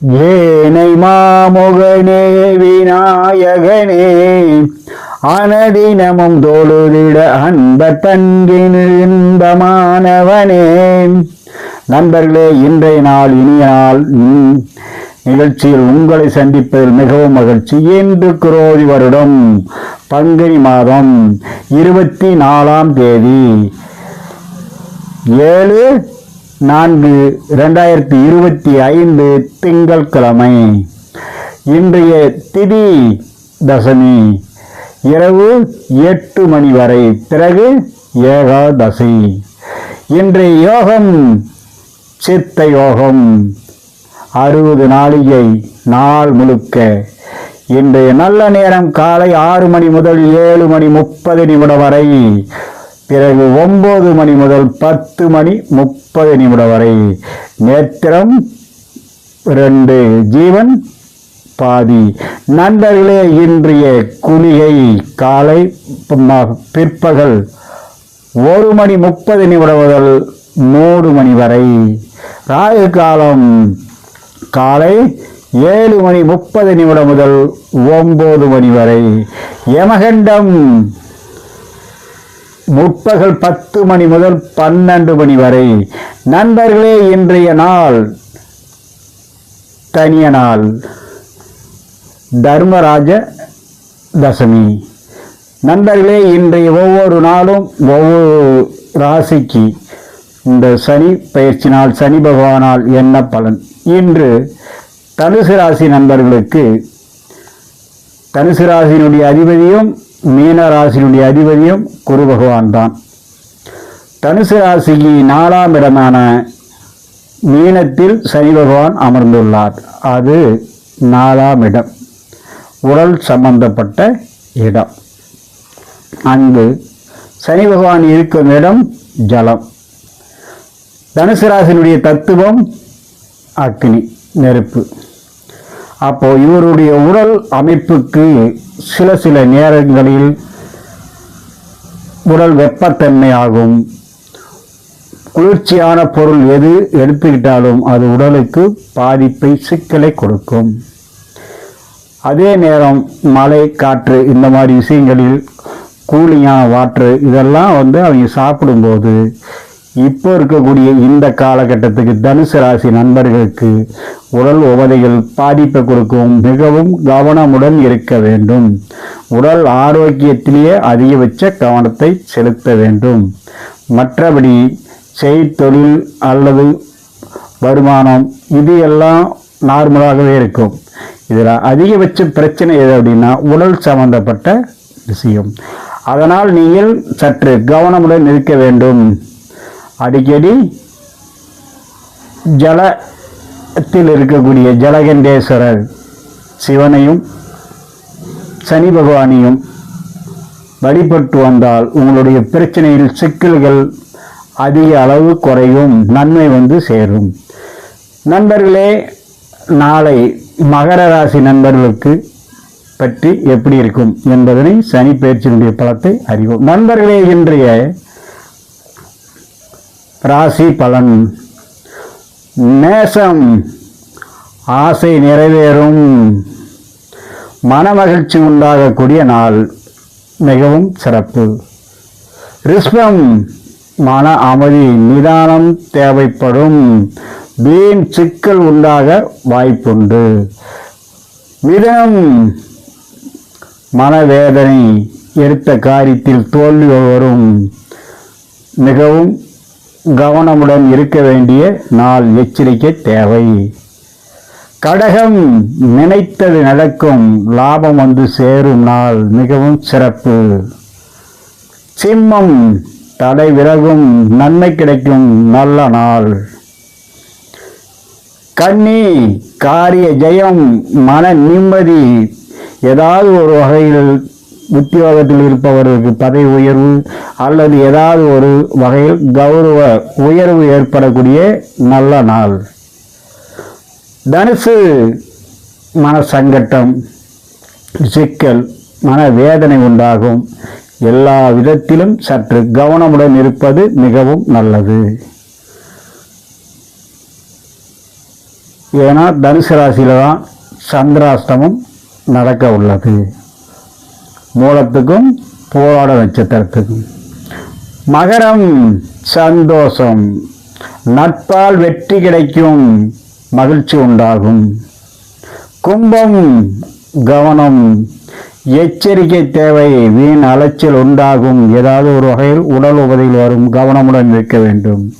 ஏனை மாமுகனே விநாயகனே அனதினமும் தோழுதிட அன்ப தன்கின் இன்பமானவனே. நண்பர்களே இன்றைய நாள் இனிய நாள் நிகழ்ச்சியில் உங்களை சந்திப்பதில் மிகவும் மகிழ்ச்சி. இன்று குரோதி வருடம் பங்குனி மாதம் இருபத்தி நாலாம் தேதி. ஏழு நான்கு ரெண்டாயிரத்தி இருபத்தி ஐந்து திங்கட்கிழமை. இன்றைய திதி தசமி. இரவு எட்டு மணி வரை பிறகு ஏகாதசி. இன்றைய யோகம் சித்த யோகம். அறுபது நாளிகை நாள் முழுக்க. இன்றைய நல்ல நேரம் காலை ஆறு மணி முதல் ஏழு மணி முப்பது நிமிடம் வரை பிறகு ஒன்பது மணி முதல் பத்து மணி முப்பது நிமிடம் வரை நேத்திரம் ரெண்டு ஜீவன் பாதி. நண்பர்களே இன்றைய குளிகை காலை பிற்பகல் ஒரு மணி முப்பது நிமிடம் முதல் மூணு மணி வரை ராகு காலம் காலை ஏழு மணி முப்பது நிமிடம் முதல் ஒன்பது மணி வரை. யமகண்டம் முற்பகல் பத்து மணி முதல் பன்னெண்டு மணி வரை. நண்பர்களே இன்றைய நாள் தனிய நாள். தர்மராஜ தசமி. நண்பர்களே இன்றைய ஒவ்வொரு நாளும் ஒவ்வொரு ராசிக்கு இந்த சனி பயிற்சி நாள் சனி பகவானால் என்ன பலன்? இன்று தனுசு ராசி நண்பர்களுக்கு தனுசு ராசியினுடைய அதிபதியும் மீன ராசியினுடைய அதிபதியும் குரு பகவான் தான் தனுசு ராசிக்கு நாலாம் இடமான மீனத்தில் சனி பகவான் அமர்ந்துள்ளார். அது நாலாம் இடம். உடல் சம்பந்தப்பட்ட இடம். அங்கு சனி பகவான் இருக்கும் இடம் ஜலம். தனுசு ராசியினுடைய தத்துவம் அக்னி நெருப்பு. அப்போ இவருடைய உடல் அமைப்புக்கு சில சில நேரங்களில் உடல் வெப்பத்தன்மை ஆகும் குளிர்ச்சியான பொருள் எது எடுத்துக்கிட்டாலும் அது உடலுக்கு பாதிப்பை சிக்கலை கொடுக்கும். அதே நேரம் மழை காற்று இந்த மாதிரி விஷயங்களில் கூலிங்கான வாட்ரு இதெல்லாம் வந்து அவங்க சாப்பிடும்போது இப்போ இருக்கக்கூடிய இந்த காலகட்டத்துக்கு தனுசு ராசி நண்பர்களுக்கு உடல் உபதைகள் பாதிப்பை கொடுக்கும் மிகவும் கவனமுடன் இருக்க வேண்டும். உடல் ஆரோக்கியத்திலேயே அதிகபட்ச கவனத்தை செலுத்த வேண்டும். மற்றபடி செய்தொழில் அல்லது வருமானம் இது எல்லாம் நார்மலாகவே இருக்கும். இதில் அதிகபட்ச பிரச்சனை எது அப்படின்னா உடல் சம்பந்தப்பட்ட விஷயம். அதனால் நீங்கள் சற்று கவனமுடன் இருக்க வேண்டும். அடிக்கடி ஜலத்தில் இருக்கக்கூடிய ஜலகண்டேஸ்வரர் சிவனையும் சனி பகவானையும் வழிபட்டு வந்தால் உங்களுடைய பிரச்சனையில் சிக்கல்கள் அதிக அளவு குறையும் நன்மை வந்து சேரும். நண்பர்களே நாளை மகர ராசி நண்பர்களுக்கு பற்றி எப்படி இருக்கும் என்பதனை சனி பயிற்சியினுடைய பலத்தை அறிவோம். நண்பர்களே இன்றைய ராசி பலன். நேசம். ஆசை நிறைவேறும். மனமகிழ்ச்சி உண்டாகக்கூடிய நாள். மிகவும் சிறப்பு. ரிஷ்பம் மன அமைதி நிதானம் தேவைப்படும். வீண் சிக்கல் உண்டாக வாய்ப்புண்டு. மிதம் மனவேதனை எடுத்த காரியத்தில் தோல்வி வரும். மிகவும் கவனமுடன் இருக்க வேண்டிய நாள் எச்சரிக்கை தேவை. கடகம் நினைத்தது நடக்கும் லாபம் வந்து சேரும் நாள் மிகவும் சிறப்பு. சிம்மம் தடை விலகும் நன்மை கிடைக்கும் நல்ல நாள். கன்னி காரிய ஜெயம் மன நிம்மதி ஏதாவது ஒரு வகையில் உத்தியோகத்தில் இருப்பவர்களுக்கு பதவி உயர்வு அல்லது ஏதாவது ஒரு வகையில் கௌரவ உயர்வு ஏற்படக்கூடிய நல்ல நாள். தனுசு மன சங்கட்டம் சிக்கல் மன வேதனை உண்டாகும். எல்லா விதத்திலும் சற்று கவனமுடன் இருப்பது மிகவும் நல்லது. ஏன்னா தனுசு ராசியில் தான் சந்திராஷ்டமம் நடக்க உள்ளது. மூலத்துக்கும் போராட நட்சத்திரத்துக்கும் மகரம் சந்தோஷம். நட்பால் வெற்றி கிடைக்கும் மகிழ்ச்சி உண்டாகும். கும்பம் கவனம். எச்சரிக்கை தேவை வீண் அலைச்சல் உண்டாகும். ஏதாவது ஒரு வகையில் உடல் உபதையில் வரும் கவனமுடன் இருக்க வேண்டும்.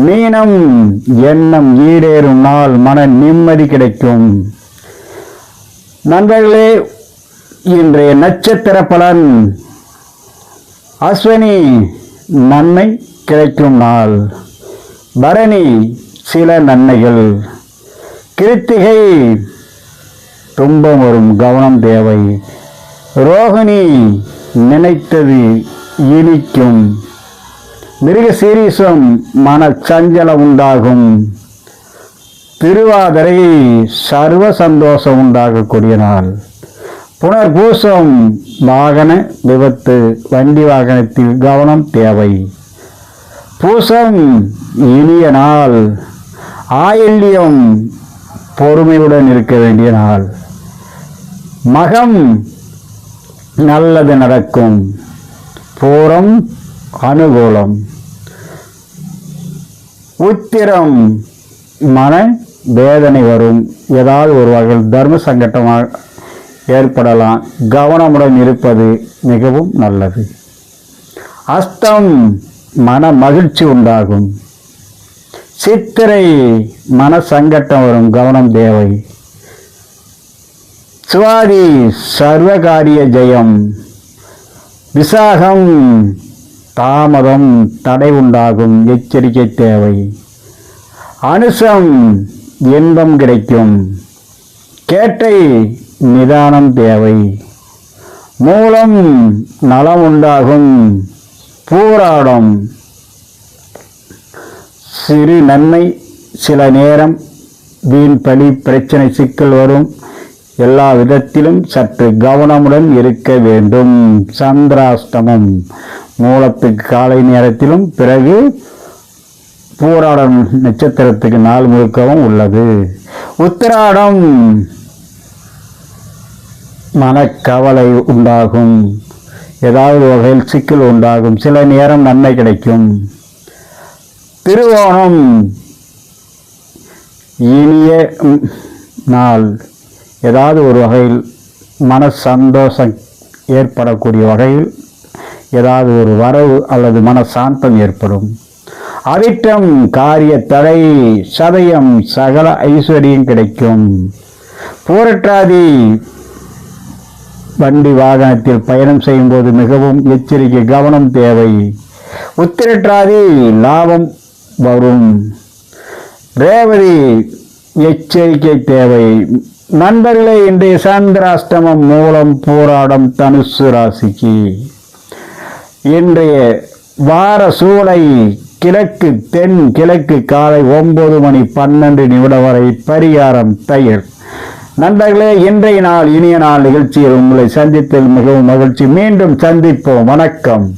மீனம் எண்ணம் ஈடேறும் நாள் மன நிம்மதி கிடைக்கும். நண்பர்களே இன்றைய நட்சத்திர பலன். அஸ்வினி நன்மை கிடைக்கும் நாள். பரணி சில நன்மைகள். கிருத்திகை துன்பம் வரும் கவனம் தேவை. ரோகிணி நினைத்தது இனிக்கும். மிருக சீரீசம் மனச்சஞ்சலம் உண்டாகும். திருவாதிரை சர்வ சந்தோஷம் உண்டாகக்கூடிய நாள். புனர்பூசம் வாகன விபத்து வண்டி வாகனத்தில் கவனம் தேவை. பூசம் இனிய நாள் ஆயில்யம் பொறுமையுடன் இருக்க வேண்டிய நாள். மகம் நல்லது நடக்கும் பூரம் அனுகூலம். உத்திரம் மன வேதனை வரும் ஏதாவது ஒரு வகையில் தர்ம சங்கட்டமாக ஏற்படலாம். கவனமுடன் இருப்பது மிகவும் நல்லது. அஸ்தம் மன மகிழ்ச்சி உண்டாகும். சித்திரை மன சங்கட்டம் வரும். கவனம் தேவை. சுவாதி சர்வகாரிய ஜெயம். விசாகம் தாமதம் தடை உண்டாகும். எச்சரிக்கை தேவை. அனுசம் இன்பம் கிடைக்கும். கேட்டை நிதானம் தேவை. மூலம் நலம் உண்டாகும் பூராடம். சிறு நன்மை சில நேரம் வீண் பழி பிரச்சனை சிக்கல் வரும். எல்லா விதத்திலும் சற்று கவனமுடன் இருக்க வேண்டும். சந்திராஷ்டமம். மூலத்துக்கு காலை நேரத்திலும் பிறகு பூராடம் நட்சத்திரத்துக்கு நாள் முழுக்கவும் உள்ளது. உத்திராடம். மனக்கவலை உண்டாகும். ஏதாவது வகையில் சிக்கல் உண்டாகும். சில நேரம் நன்மை கிடைக்கும். திருவோணம். இனிய நாள். ஏதாவது ஒரு வகையில் மன சந்தோஷம் ஏற்படக்கூடிய வகையில் ஏதாவது ஒரு வரவு அல்லது மன சாந்தம் ஏற்படும். அவிட்டம் காரிய தடை சதயம் சகல ஐஸ்வர்யம் கிடைக்கும். பூரட்டாதி வண்டி வாகனத்தில் பயணம் செய்யும்போது மிகவும் எச்சரிக்கை கவனம் தேவை. உத்திரட்டாதி லாபம் வரும். ரேவதி எச்சரிக்கை தேவை. நண்பர்களே இன்றைய சாந்திராஷ்டமம் மூலம் போராடம் தனுசு ராசிக்கு. இன்றைய வார சூளை கிழக்கு தென் கிழக்கு காலை ஒன்பது மணி பன்னெண்டு நிமிடம் வரை பரிகாரம் தயிர். நண்பர்களே இன்றைய நாள் இனிய நாள் நிகழ்ச்சியில் உங்களை சந்தித்ததில் மிகவும் மகிழ்ச்சி. மீண்டும் சந்திப்போம். வணக்கம்.